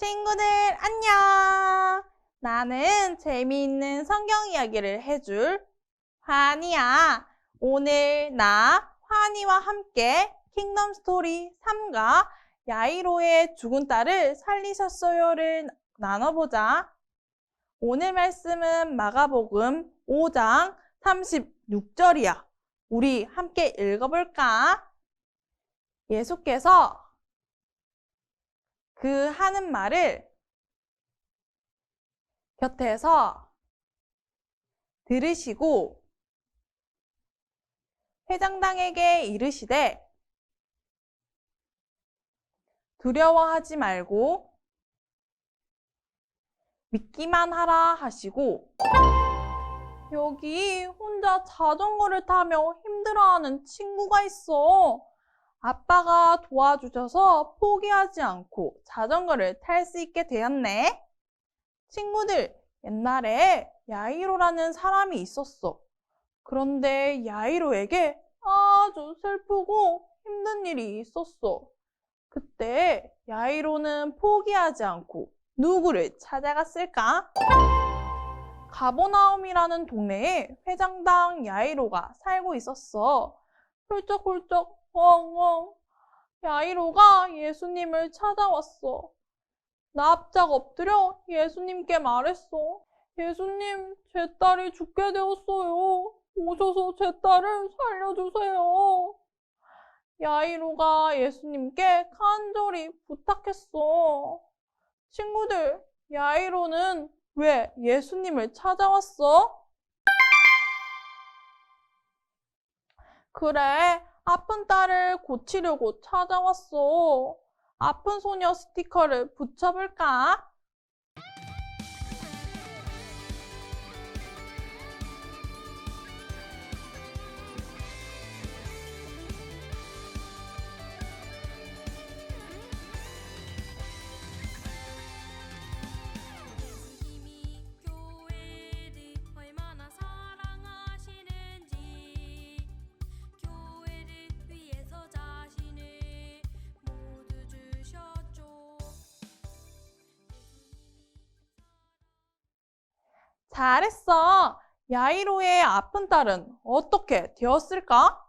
친구들 안녕! 나는 재미있는 성경 이야기를 해줄 환이야. 오늘 나 환이와 함께 킹덤 스토리 3가 야이로의 죽은 딸을 살리셨어요를 나눠보자. 오늘 말씀은 마가복음 5장 36절이야. 우리 함께 읽어볼까? 예수께서 그 하는 말을 곁에서 들으시고 회장당에게 이르시되 두려워하지 말고 믿기만 하라 하시고 여기 혼자 자전거를 타며 힘들어하는 친구가 있어. 아빠가 도와주셔서 포기하지 않고 자전거를 탈 수 있게 되었네. 친구들, 옛날에 야이로라는 사람이 있었어. 그런데 야이로에게 아주 슬프고 힘든 일이 있었어. 그때 야이로는 포기하지 않고 누구를 찾아갔을까? 가보나움이라는 동네에 회장당 야이로가 살고 있었어. 훌쩍훌쩍 엉엉. 야이로가 예수님을 찾아왔어. 납작 엎드려 예수님께 말했어. 예수님, 제 딸이 죽게 되었어요. 오셔서 제 딸을 살려주세요. 야이로가 예수님께 간절히 부탁했어. 친구들, 야이로는 왜 예수님을 찾아왔어? 그래, 아픈 딸을 고치려고 찾아왔어. 아픈 소녀 스티커를 붙여볼까? 잘했어. 야이로의 아픈 딸은 어떻게 되었을까?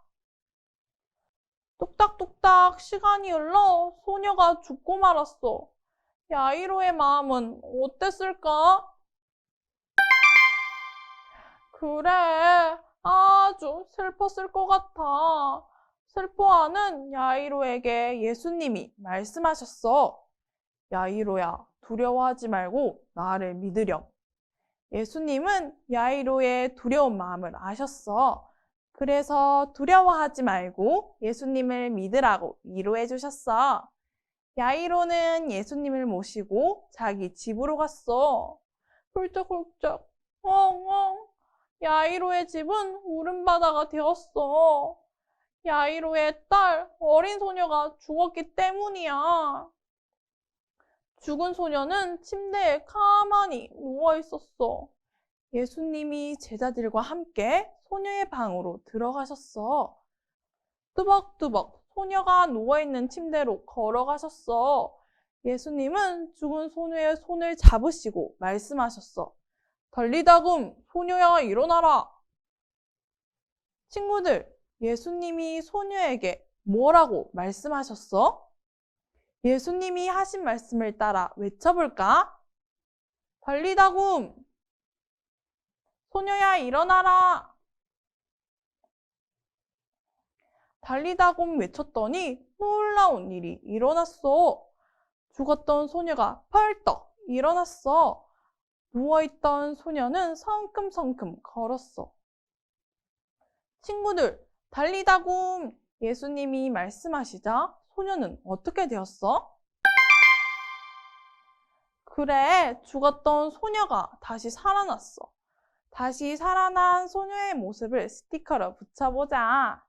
뚝딱뚝딱 시간이 흘러 소녀가 죽고 말았어. 야이로의 마음은 어땠을까? 그래, 아주 슬펐을 것 같아. 슬퍼하는 야이로에게 예수님이 말씀하셨어. 야이로야, 두려워하지 말고 나를 믿으렴. 예수님은 야이로의 두려운 마음을 아셨어. 그래서 두려워하지 말고 예수님을 믿으라고 위로해 주셨어. 야이로는 예수님을 모시고 자기 집으로 갔어. 훌쩍훌쩍, 엉엉. 야이로의 집은 울음바다가 되었어. 야이로의 딸, 어린 소녀가 죽었기 때문이야. 죽은 소녀는 침대에 가만히 누워 있었어. 예수님이 제자들과 함께 소녀의 방으로 들어가셨어. 뚜벅뚜벅 소녀가 누워있는 침대로 걸어가셨어. 예수님은 죽은 소녀의 손을 잡으시고 말씀하셨어. 달리다금 소녀야 일어나라. 친구들, 예수님이 소녀에게 뭐라고 말씀하셨어? 예수님이 하신 말씀을 따라 외쳐볼까? 달리다굼! 소녀야 일어나라! 달리다굼 외쳤더니 놀라운 일이 일어났어. 죽었던 소녀가 펄떡 일어났어. 누워있던 소녀는 성큼성큼 걸었어. 친구들, 달리다굼! 예수님이 말씀하시자 소녀는 어떻게 되었어? 그래, 죽었던 소녀가 다시 살아났어. 다시 살아난 소녀의 모습을 스티커로 붙여보자.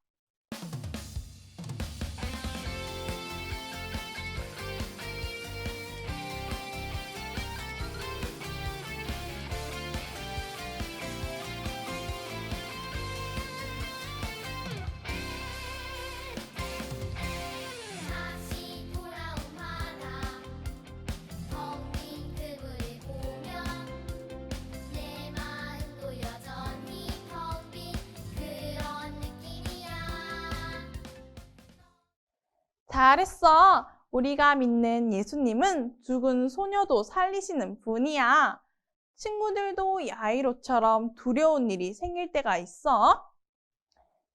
잘했어. 우리가 믿는 예수님은 죽은 소녀도 살리시는 분이야. 친구들도 야이로처럼 두려운 일이 생길 때가 있어.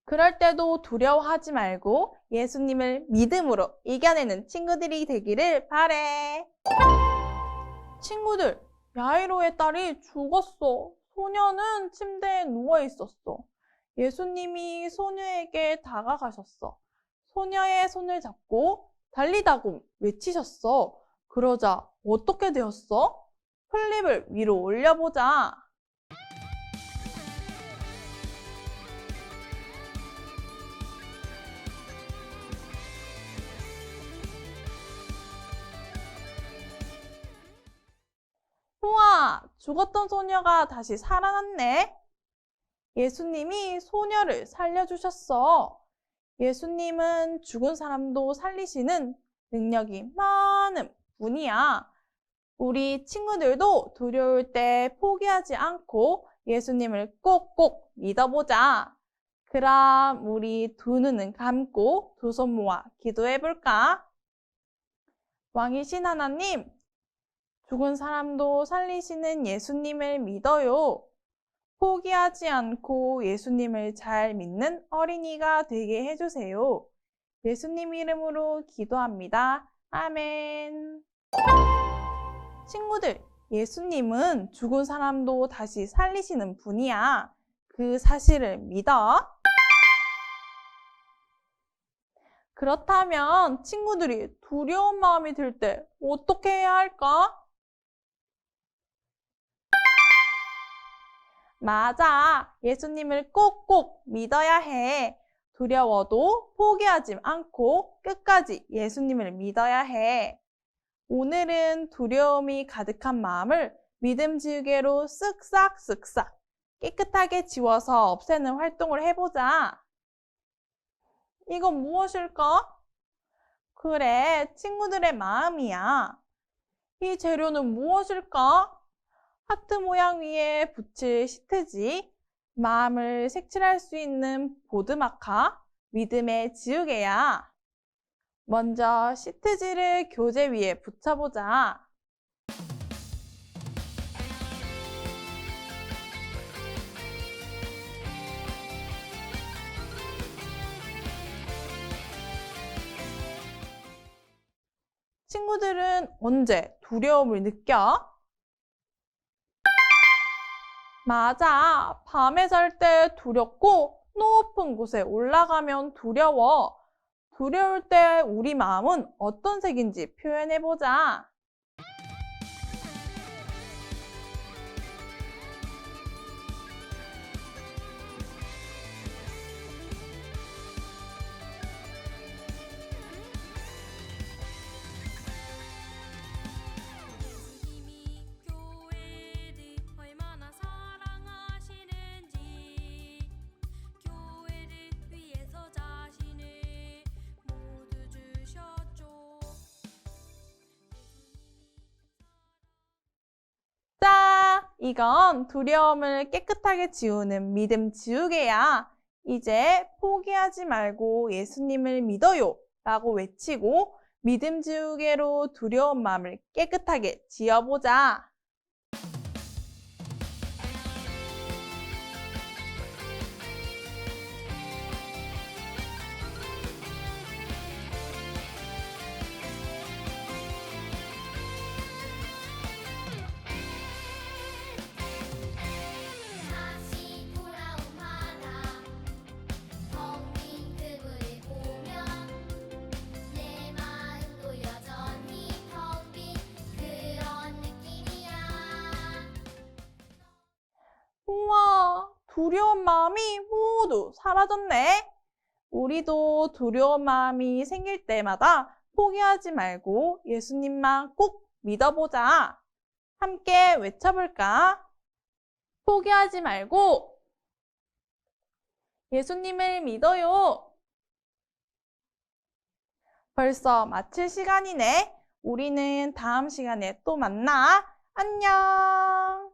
그럴 때도 두려워하지 말고 예수님을 믿음으로 이겨내는 친구들이 되기를 바래. 친구들, 야이로의 딸이 죽었어. 소녀는 침대에 누워 있었어. 예수님이 소녀에게 다가가셨어. 소녀의 손을 잡고 달리다고 외치셨어. 그러자 어떻게 되었어? 플립을 위로 올려보자. 우와, 죽었던 소녀가 다시 살아났네. 예수님이 소녀를 살려주셨어. 예수님은 죽은 사람도 살리시는 능력이 많은 분이야. 우리 친구들도 두려울 때 포기하지 않고 예수님을 꼭꼭 믿어보자. 그럼 우리 두 눈은 감고 두 손 모아 기도해 볼까? 왕이신 하나님, 죽은 사람도 살리시는 예수님을 믿어요. 포기하지 않고 예수님을 잘 믿는 어린이가 되게 해주세요. 예수님 이름으로 기도합니다. 아멘. 친구들, 예수님은 죽은 사람도 다시 살리시는 분이야. 그 사실을 믿어. 그렇다면 친구들이 두려운 마음이 들 때 어떻게 해야 할까? 맞아. 예수님을 꼭꼭 믿어야 해. 두려워도 포기하지 않고 끝까지 예수님을 믿어야 해. 오늘은 두려움이 가득한 마음을 믿음 지우개로 쓱싹 쓱싹 깨끗하게 지워서 없애는 활동을 해보자. 이건 무엇일까? 그래, 친구들의 마음이야. 이 재료는 무엇일까? 하트 모양 위에 붙일 시트지, 마음을 색칠할 수 있는 보드마카, 믿음의 지우개야. 먼저 시트지를 교재 위에 붙여보자. 친구들은 언제 두려움을 느껴? 맞아. 밤에 잘 때 두렵고 높은 곳에 올라가면 두려워. 두려울 때 우리 마음은 어떤 색인지 표현해보자. 이건 두려움을 깨끗하게 지우는 믿음 지우개야. 이제 포기하지 말고 예수님을 믿어요. 라고 외치고 믿음 지우개로 두려운 마음을 깨끗하게 지어보자. 두려운 마음이 모두 사라졌네. 우리도 두려운 마음이 생길 때마다 포기하지 말고 예수님만 꼭 믿어보자. 함께 외쳐볼까? 포기하지 말고 예수님을 믿어요. 벌써 마칠 시간이네. 우리는 다음 시간에 또 만나. 안녕.